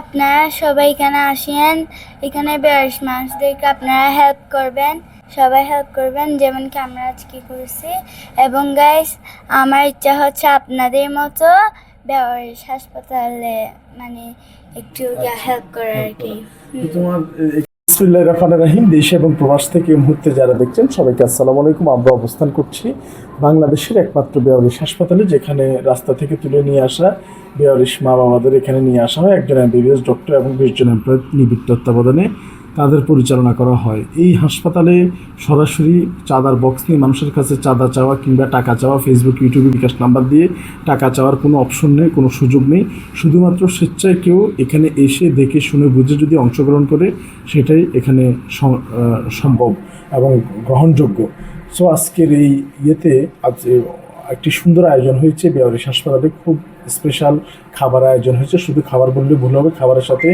আপনারা সবাই এখানে আসেন। এখানে বয়স মানুষদেরকে আপনারা হেল্প করবেন। সবাই হেল্প করবেন যেমন কি আমরা আজকে করেছি। এবং গাইস আমার ইচ্ছা হচ্ছে আপনাদের মতো বেয়ারিশ হাসপাতালে মানে একটু হেল্প করার আর কি। তোমার বিসমিল্লাহ রহমান রাহিম, দেশে এবং প্রবাস থেকে মুহূর্তে যারা দেখছেন সবাইকে আসসালামু আলাইকুম। আমরা অবস্থান করছি বাংলাদেশের একমাত্র বেয়ারিশ হাসপাতালে, যেখানে রাস্তা থেকে তুলে নিয়ে আসা বেয়ারিশ মা বাবাদের এখানে নিয়ে আসা হয়। একজন এমবিবিএস ডক্টর এবং বিশজন এমপ্লয়েড নিবিড় তত্ত্বাবধানে তাদের পরিচালনা করা হয়। এই হাসপাতালে সরাসরি চাঁদার বক্স নিয়ে মানুষের কাছে চাঁদা চাওয়া কিংবা টাকা চাওয়া ফেসবুক ইউটিউবে বিকাশ নাম্বার দিয়ে টাকা চাওয়ার কোনো অপশন নেই, কোনো সুযোগ নেই। শুধুমাত্র স্বেচ্ছায় কেউ এখানে এসে দেখে, শুনে, বুঝে যদি অংশগ্রহণ করে, সেটাই এখানে সম্ভব এবং গ্রহণযোগ্য। সো আজকের এই ইয়েতে আজ একটি সুন্দর আয়োজন হয়েছে বেয়ারিশ হাসপাতালে। খুব স্পেশাল খাবার আয়োজন হয়েছে। শুধু খাবার বললে ভুল হবে, খাবারের সাথে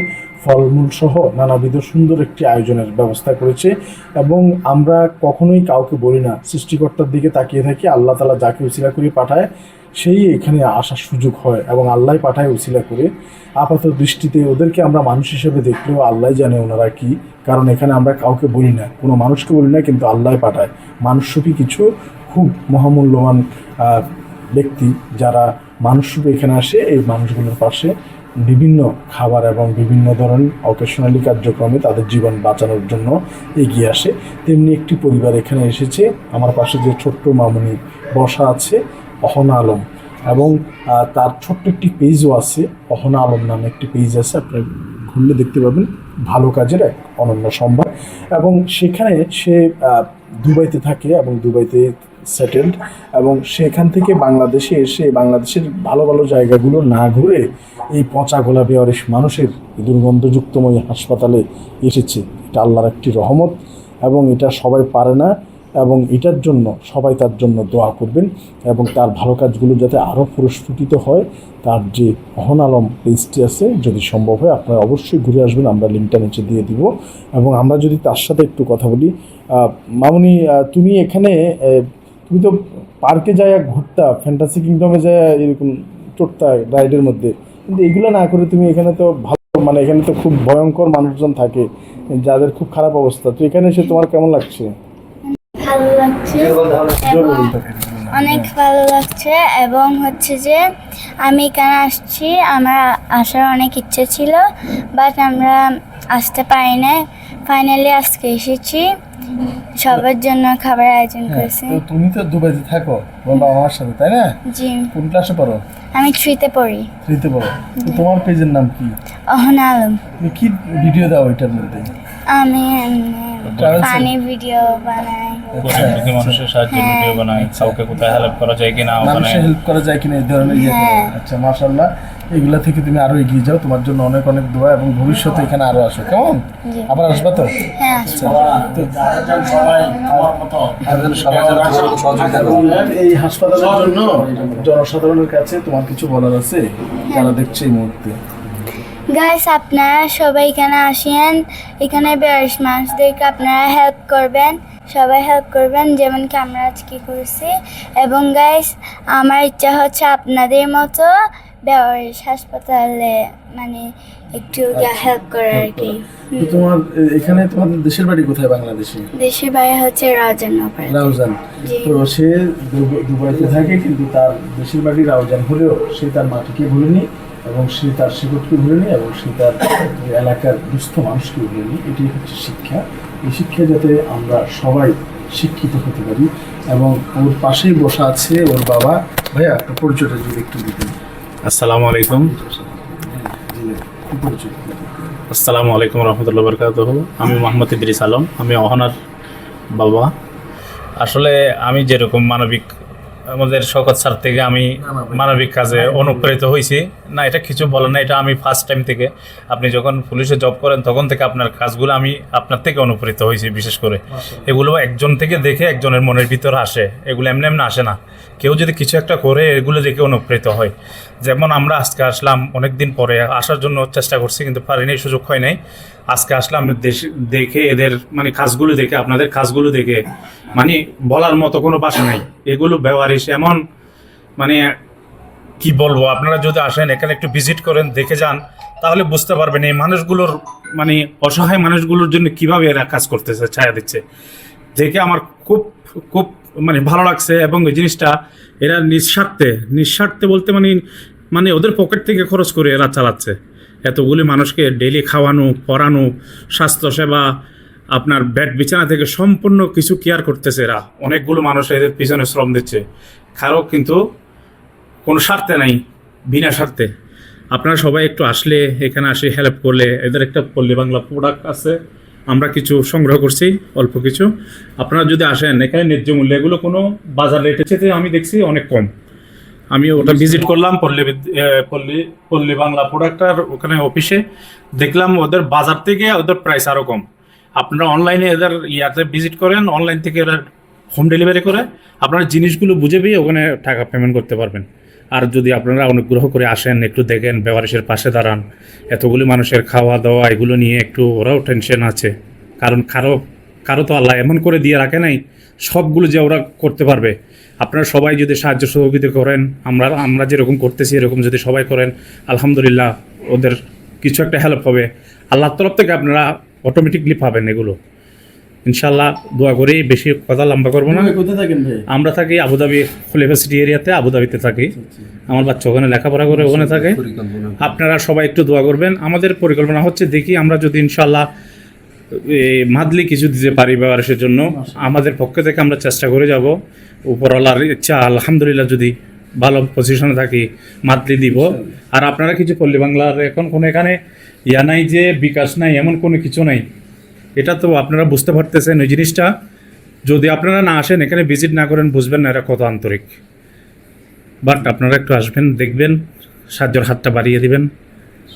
ফলমূল সহ নানাবিধ সুন্দর একটি আয়োজনের ব্যবস্থা করেছে। এবং আমরা কখনোই কাউকে বলি না, সৃষ্টিকর্তার দিকে তাকিয়ে থাকি, আল্লাহ তালা যাকে উচিলা করে পাঠায়, সেই এখানে আসার সুযোগ হয় এবং আল্লাহ পাঠায় উচিলা করে। আপাত দৃষ্টিতে ওদেরকে আমরা মানুষ হিসেবে দেখলেও আল্লাহ জানে ওনারা কি, কারণ এখানে আমরা কাউকে বলি না। কোনো মানুষকে বলি না, কিন্তু আল্লাহ পাঠায়। মানুষরূপী কিছু খুব মহামূল্যবান ব্যক্তি যারা মানুষরূপে এখানে আসে, এই মানুষগুলোর পাশে বিভিন্ন খাবার এবং বিভিন্ন ধরনের অকেশনালি কার্যক্রমে তাদের জীবন বাঁচানোর জন্য এগিয়ে আসে। তেমনি একটি পরিবার এখানে এসেছে, আমার পাশে যে ছোট্ট মামুনি বসা আছে, অহনা আলম। এবং তার ছোট্ট একটি পেজও আছে, অহনা আলম নামে একটি পেজ আছে, আপনার ঘুরলে দেখতে পাবেন। ভালো কাজের এক অনন্য সম্ভার। এবং সেখানে সে দুবাইতে থাকে এবং দুবাইতে সেটেলড এবং সেখান থেকে বাংলাদেশে এসে বাংলাদেশের ভালো ভালো জায়গাগুলো না ঘুরে এই পচা গোলাপি অরেশ মানুষের দুর্গন্ধযুক্তময় হাসপাতালে এসেছে। এটা আল্লাহর একটি রহমত এবং এটা সবাই পারে না এবং এটার জন্য সবাই তার জন্য দোয়া করবেন এবং তার ভালো কাজগুলো যাতে আরও পুরস্ফুটিত হয়, তার যে অহন আলম পেজটি আছে, যদি সম্ভব হয় আপনারা অবশ্যই ঘুরে আসবেন, আমরা লিঙ্কটা নিচে দিয়ে দিব। এবং আমরা যদি তার সাথে একটু কথা বলি মামুনি তুমি এখানে তুমি তো পার্কে যায় ঘুরতা ফ্যান্টাসি কিংডমে যায় এরকম চড়তা রাইডের মধ্যে। কিন্তু এগুলো না করে তুমি এখানে তো ভালো মানে এখানে তো খুব ভয়ঙ্কর মানুষজন থাকে যাদের খুব খারাপ অবস্থা। তো এখানে এসে তোমার কেমন লাগছে? ভালো লাগছে। অনেক ভালো লাগছে। এবং হচ্ছে যে আমি এখানে আসছি আমার আসার অনেক ইচ্ছে ছিল বাট আমরা আসতে পারি না ফাইনালি আজকে এসেছি। সবার জন্য খাবার আয়োজন করেছি। তো তুমি তো দুবাইতে থাকো তোমার বাবা মার সাথে তাই না? জি। কোন ক্লাসে পড়ো? আমি থ্রিতে পড়ি। থ্রিতে পড়ো। তো তোমার পেজের নাম কি? অহনা আলম। তুমি কি ভিডিও দাও এটার মধ্যে? আমি ফানি ভিডিও বানাই। মানুষের সাহায্যে হ্যাঁ। ভিডিও বানাই। কাউকে কোথায় হেল্প করা যায় কিনা মানুষের হেল্প করা যায় কিনা এই ধরনের ইয়ে। হ্যাঁ। আচ্ছা মাশাল্লাহ এগুলা থেকে তুমি আরও এগিয়ে যাও তোমার জন্য অনেক অনেক দোয়া এবং ভবিষ্যতে এখানে আরও আসো কেমন? আবার আসবা তো? হ্যাঁ আসব। এই হাসপাতালের জন্য জনসাধারণের কাছে তোমার কিছু বলার আছে? যারা দেখছে এই মুহূর্তে। গাইস আপনারা সবাই এখানে আসেন। এখানে বেয়ারিশ মানুষদেরকে আপনারা হেল্প করবেন। সবাই হেল্প করবেন যেমন কি আমরা আজকে করেছি। এবং গাইস আমার ইচ্ছা হচ্ছে আপনাদের মতো বেয়ারিশ হাসপাতালে মানে একটু হেল্প করার আর কি। তো তোমার এখানে তোমাদের দেশের বাড়ি কোথায় বাংলাদেশে? দেশের বাইরে হচ্ছে রাজানগর রাউজান। তো সে দুবাইতে থাকে কিন্তু তার দেশের বাড়ি রাউজান হলেও সে তার মাটিকে ভুলেনি এবং সে তার শিকড়কে ভুলেনি এবং সে তার এলাকার দুস্থ মানুষকে ভুলেনি। এটি হচ্ছে শিক্ষা। এই শিক্ষা যাতে আমরা সবাই শিক্ষিত হতে পারি এবং ওর পাশেই বসা আছে ওর বাবা। ভাইয়া একটা পরিচয়টা যদি একটু দিতেন। আসসালামু আলাইকুম। আসসালামু আলাইকুম রহমতুল্লাহ বরকাত আমি মোহাম্মদ ইদ্রিস আলম, আমি অহনার বাবা। আসলে আমি যেরকম মানবিক আমাদের শকত স্যার থেকে আমি মানবিক কাজে অনুপ্রেরিত হয়েছি। না এটা কিছু বলে না এটা আমি ফার্স্ট টাইম থেকে। আপনি যখন পুলিশে জব করেন তখন থেকে আপনার কাজগুলো আমি আপনার থেকে অনুপ্রেরিত হয়েছি বিশেষ করে। এগুলো একজন থেকে দেখে একজনের মনের ভিতর আসে এগুলো এমনি এমনি আসে না। কেউ যদি কিছু একটা করে এগুলো দেখে অনুপ্রেরিত হয়। যেমন আমরা আজকে আসলাম অনেক দিন পরে আসার জন্য চেষ্টা করছি কিন্তু পারিনি সুযোগ হয় নাই। আজকে আসলাম দেশ- দেখে এদের মানে কাজগুলো দেখে আপনাদের কাজগুলো দেখে মানে বলার মতো কোনো ভাষা নাই। এগুলো ব্যবহারিস এমন মানে কি বলব, আপনারা যদি আসেন, এখানে একটু ভিজিট করেন, দেখে যান, তাহলে বুঝতে পারবেন এই মানুষগুলোর মানে অসহায় মানুষগুলোর জন্য কীভাবে এরা কাজ করতেছে, ছায়া দিচ্ছে। দেখে আমার খুব খুব মানে ভালো লাগছে এবং এই জিনিসটা এরা নিঃস্বার্থে নিঃস্বার্থে বলতে মানে মানে ওদের পকেট থেকে খরচ করে এরা চালাচ্ছে। এতগুলি মানুষকে ডেইলি খাওয়ানো, পড়ানো, স্বাস্থ্যসেবা আপনার ব্যাট বিছানা থেকে সম্পূর্ণ কিছু কেয়ার করতেছে এরা। অনেকগুলো মানুষ এদের পিছনে শ্রম দিচ্ছে। কারও কিন্তু কোনো স্বার্থে নাই, বিনা স্বার্থে। আপনারা সবাই একটু আসলে, এখানে আসে হেল্প করলে। এদের একটা পল্লী বাংলা প্রোডাক্ট আছে, আমরা কিছু সংগ্রহ করছি, অল্প কিছু। আপনারা যদি আসেন, এখানে ন্যায্য মূল্য এগুলো কোনো বাজার রেটের চেয়ে আমি দেখছি অনেক কম। আমি ওটা ভিজিট করলাম পল্লী পল্লী পল্লী বাংলা প্রোডাক্টার ওখানে অফিসে দেখলাম ওদের বাজার থেকে ওদের প্রাইস আরও কম। আপনারা অনলাইনে এদের ইয়াতে ভিজিট করেন অনলাইন থেকে এরা হোম ডেলিভারি করে। আপনারা জিনিসগুলো বুঝে পেয়ে ওখানে টাকা পেমেন্ট করতে পারবেন। আর যদি আপনারা অনুগ্রহ করে আসেন, একটু দেখেন, বেওয়ারিশের পাশে দাঁড়ান, এতগুলি মানুষের খাওয়া দাওয়া এগুলো নিয়ে একটু ওরাও টেনশন আছে। কারণ কারও কারও তো আল্লাহ এমন করে দিয়ে রাখে নাই, সবগুলো যে ওরা করতে পারবে। আপনারা সবাই যদি সাহায্য সহযোগিতা করেন, আমরা আমরা যেরকম করতেছি, এরকম যদি সবাই করেন, আলহামদুলিল্লাহ, ওদের কিছু একটা হেল্প হবে। আল্লাহর তরফ থেকে আপনারা অটোমেটিকলি পাবেন এগুলো। ইনশাল্লাহ দোয়া করি বেশি কথা লম্বা করব না। কোথায় থাকেন ভাই? আমরা থাকি আবুধাবি খলিফা সিটি এরিয়াতে আবুধাবিতে থাকি। আমার বাচ্চা ওখানে লেখাপড়া করে ওখানে থাকে। আপনারা সবাই একটু দোয়া করবেন। আমাদের পরিকল্পনা হচ্ছে দেখি আমরা যদি ইনশাল্লাহ মাদলি কিছু দিতে পারি ব্যবহারের জন্য আমাদের পক্ষ থেকে আমরা চেষ্টা করে যাব। উপরওয়ালার ইচ্ছা আলহামদুলিল্লাহ যদি ভালো পজিশনে থাকি মাতলি দিব। আর আপনারা কিছু পল্লী বাংলার এখন কোনো এখানে ইয়া নাই যে বিকাশ নাই এমন কোনো কিছু নাই। এটা তো আপনারা বুঝতে পারতেছেন ওই জিনিসটা। যদি আপনারা না আসেন এখানে ভিজিট না করেন বুঝবেন না এরা কত আন্তরিক। বাট আপনারা একটু আসবেন দেখবেন সাহায্যের হাতটা বাড়িয়ে দিবেন।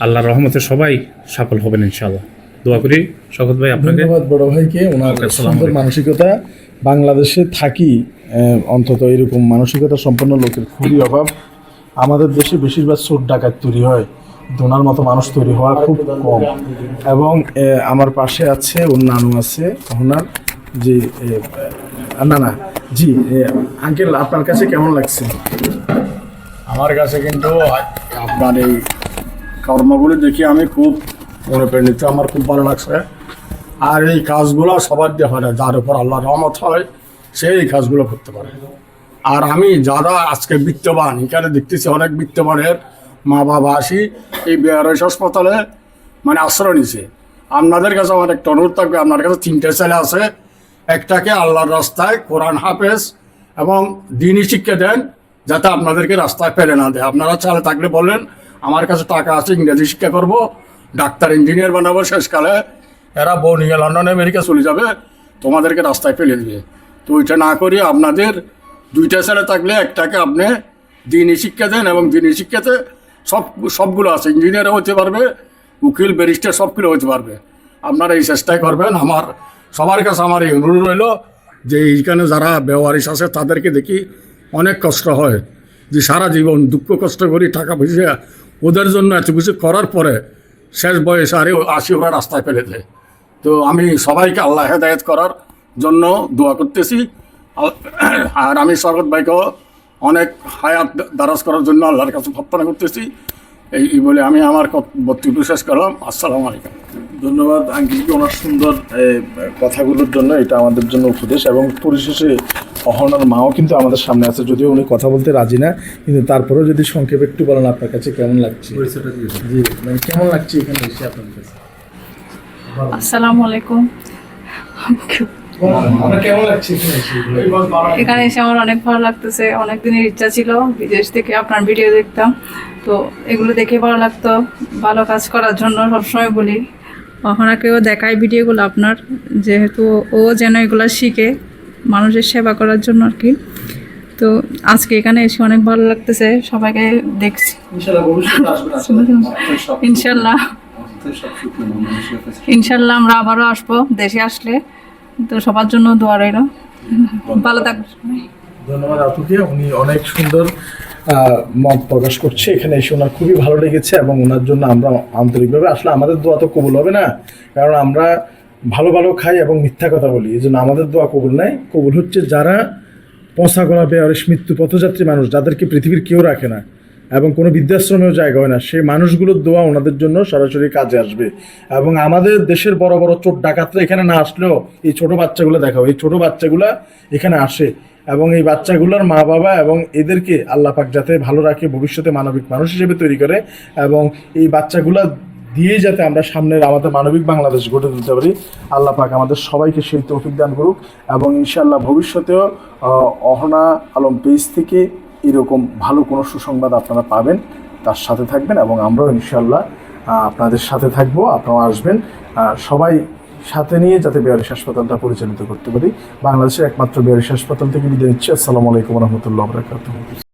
আল্লাহর রহমতে সবাই সফল হবেন ইনশাআল্লাহ দোয়া করি। শকত ভাই আপনাকে ধন্যবাদ বড় ভাইকে। ওনার সুন্দর মানসিকতা। বাংলাদেশে থাকি অন্তত এরকম মানসিকতা সম্পন্ন লোকের খুবই অভাব। আমাদের দেশে বেশিরভাগ চোর ডাকাত তৈরি হয়। দোনার মতো মানুষ তৈরি হওয়া খুব কম। এবং আমার পাশে আছে ওর নানু আছে ওনার যে না না জি আঙ্কেল আপনার কাছে কেমন লাগছে? আমার কাছে কিন্তু আপনার এই কর্মগুলো দেখি আমি খুব অনুপ্রাণিত আমার খুব ভালো লাগছে। আর এই কাজগুলো সবার দিয়ে হয় না, যার উপর আল্লাহ রহমত হয়, সে এই কাজগুলো করতে পারে। আর আমি যারা আজকে বিত্তবান, এখানে দেখতেছি অনেক বিত্তবানের মা বাবা আসি, এই বেআরএস হাসপাতালে মানে আশ্রয় নিছে। আপনাদের কাছে আমার একটা অনুরোধ থাকবে, আপনার কাছে তিনটে ছেলে আছে, একটাকে আল্লাহর রাস্তায় কোরআন হাফেজ এবং দিনই শিক্ষা দেন, যাতে আপনাদেরকে রাস্তায় ফেলে না দেয়। আপনারা ছেলে থাকলে বললেন, আমার কাছে টাকা আছে, ইংরেজি শিক্ষা করব। ডাক্তার ইঞ্জিনিয়ার বানাবো শেষকালে, এরা বউ নিয়ে লন্ডন, আমেরিকা চলে যাবে, তোমাদেরকে রাস্তায় ফেলে দিবে। তো ওইটা না করি আপনাদের দুইটা ছেলে থাকলে একটাকে আপনি দিনই শিক্ষা দেন এবং দিনই শিক্ষাতে সব, সবগুলো আছে। ইঞ্জিনিয়ারও হতে পারবে, উকিল ব্যারিস্টার সবগুলো হতে পারবে। আপনারা এই চেষ্টাই করবেন। আমার, সবার কাছে আমার এই অনুরোধ রইল যে এইখানে যারা ব্যবহারিস আছে, তাদেরকে দেখি অনেক কষ্ট হয়। যে সারা জীবন দুঃখ কষ্ট করি টাকা পয়সা ওদের জন্য এত কিছু করার পরে শেষ বয়স আরে আশি ওরা রাস্তায় ফেলে দেয় তো আমি সবাইকে আল্লাহ হেদায়ত করার জন্য দোয়া করতেছি। আর আমি স্বর্গত ভাইকেও অনেক হায়াত দারাজ করার জন্য আল্লাহর কাছে প্রার্থনা করতেছি। এই বলে আমি আমার কত- বক্তব্য শেষ করলাম। আসসালামু আলাইকুম। ধন্যবাদ আঙ্কিলকে ওনার সুন্দর কথাগুলোর জন্য এটা আমাদের জন্য উপদেশ এবং পরিশেষে অহনার মাও কিন্তু আমাদের সামনে আছে যদিও উনি কথা বলতে রাজি না কিন্তু তারপরেও যদি সংক্ষেপে একটু বলেন আপনার কাছে কেমন লাগছে? জি মানে কেমন লাগছে এখানে এসে আপনার কাছে? আসসালামু আলাইকুম। আপনার কেমন লাগছে এখানে এসে? আমার অনেক ভালো লাগতেছে। অনেক দিনের ইচ্ছা ছিল বিদেশ থেকে আপনার ভিডিও দেখতাম। তো এগুলো দেখে ভালো লাগতো। ভালো কাজ করার জন্য সবসময় বলি ওখানেকেও দেখায় ভিডিওগুলো আপনার যেহেতু ও যেন এগুলো শিখে মানুষের সেবা করার জন্য আর কি। তো আজকে এখানে এসে অনেক ভালো লাগতেছে। সবাইকে দেখছি। ইনশাল্লাহ ইনশাল্লাহ আমরা আবারও আসব। দেশে আসলে তো সবার জন্য দোয়া রইল। ভালো থাকবে। ধন্যবাদ আপুকে উনি অনেক সুন্দর মত প্রকাশ করছে। এখানে এসে ওনার খুবই ভালো লেগেছে এবং ওনার জন্য আমরা আন্তরিকভাবে, আসলে আমাদের দোয়া তো কবুল হবে না, কারণ আমরা ভালো ভালো খাই এবং মিথ্যা কথা বলি, এই জন্য আমাদের দোয়া কবুল নাই। কবুল হচ্ছে যারা পচা গলা বেয়ারিশ মৃত্যু পথযাত্রী মানুষ, যাদেরকে পৃথিবীর কেউ রাখে না। এবং কোনো বৃদ্ধাশ্রমেও জায়গা হয় না। সেই মানুষগুলোর দোয়া ওনাদের জন্য সরাসরি কাজে আসবে। এবং আমাদের দেশের বড় বড় চোর ডাকাতরা এখানে না আসলেও এই ছোট বাচ্চাগুলো দেখাও। এই ছোট বাচ্চাগুলা এখানে আসে এবং এই বাচ্চাগুলোর মা বাবা এবং এদেরকে আল্লাহ পাক যাতে ভালো রাখে, ভবিষ্যতে মানবিক মানুষ হিসেবে তৈরি করে এবং এই বাচ্চাগুলা দিয়েই যাতে আমরা সামনের আমাদের মানবিক বাংলাদেশ গড়ে তুলতে পারি। আল্লাহ পাক আমাদের সবাইকে সেই তৌফিক দান করুক এবং ইনশাআল্লাহ ভবিষ্যতেও অহনা আলম পেজ থেকে এরকম ভালো কোনো সুসংবাদ আপনারা পাবেন, তার সাথে থাকবেন এবং আমরাও ইনশাল্লাহ আপনাদের সাথে থাকব, আপনারাও আসবেন। সবাই সাথে নিয়ে যাতে বেয়ারিশ হাসপাতালটা পরিচালিত করতে পারি। বাংলাদেশের একমাত্র বেয়ারিশ হাসপাতাল থেকে বিদায় নিচ্ছি। আসসালামু আলাইকুম রহমতুল্লাহ বরাকাতুহ।